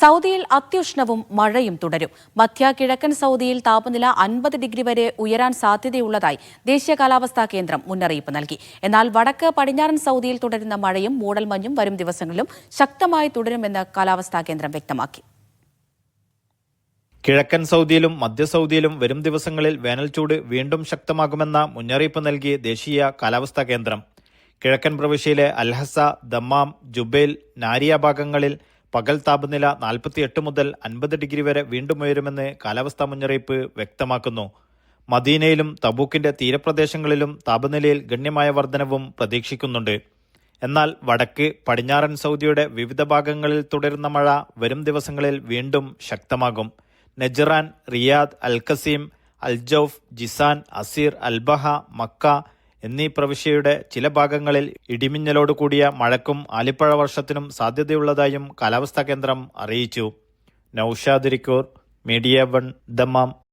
സൗദിയിൽ അത്യുഷ്ണവും മഴയും തുടരും. മധ്യ കിഴക്കൻ സൗദിയിൽ താപനില അൻപത് ഡിഗ്രി വരെ ഉയരാൻ സാധ്യതയുള്ളതായി ദേശീയ കാലാവസ്ഥാ കേന്ദ്രം മുന്നറിയിപ്പ് നൽകി. എന്നാൽ വടക്ക് പടിഞ്ഞാറൻ സൗദിയിൽ തുടരുന്ന മഴയും മൂടൽമഞ്ഞും വരും ദിവസങ്ങളിലും ശക്തമായി തുടരുമെന്ന് കാലാവസ്ഥാ കേന്ദ്രം വ്യക്തമാക്കി. കിഴക്കൻ സൗദിയിലും മധ്യ സൗദിയിലും വരും ദിവസങ്ങളിൽ വേനൽച്ചൂട് വീണ്ടും ശക്തമാകുമെന്ന മുന്നറിയിപ്പ് നൽകി ദേശീയ കാലാവസ്ഥാ കേന്ദ്രം. കിഴക്കൻ പ്രവിശ്യയിലെ അൽഹസ ദമ്മാം ജുബൈൽ നാരിയ ഭാഗങ്ങളിൽ പകൽ താപനില നാൽപ്പത്തിയെട്ട് മുതൽ അൻപത് ഡിഗ്രി വരെ വീണ്ടും ഉയരുമെന്ന് കാലാവസ്ഥാ മുന്നറിയിപ്പ് വ്യക്തമാക്കുന്നു. മദീനയിലും തബൂക്കിന്റെ തീരപ്രദേശങ്ങളിലും താപനിലയിൽ ഗണ്യമായ വർധനവും പ്രതീക്ഷിക്കുന്നുണ്ട്. എന്നാൽ വടക്ക് പടിഞ്ഞാറൻ സൗദിയുടെ വിവിധ ഭാഗങ്ങളിൽ തുടരുന്ന മഴ വരും ദിവസങ്ങളിൽ വീണ്ടും ശക്തമാകും. Najran Riyadh Al Qassim Al Jouf Jizan Asir Al Baha Mecca എന്നീ പ്രവിശ്യയുടെ ചില ഭാഗങ്ങളിൽ ഇടിമിന്നലോട് കൂടിയ മഴക്കും ആലിപ്പഴ വർഷത്തിനും സാധ്യതയുള്ളതായും കാലാവസ്ഥാ കേന്ദ്രം അറിയിച്ചു. Naushad Irikkur media one Dammam.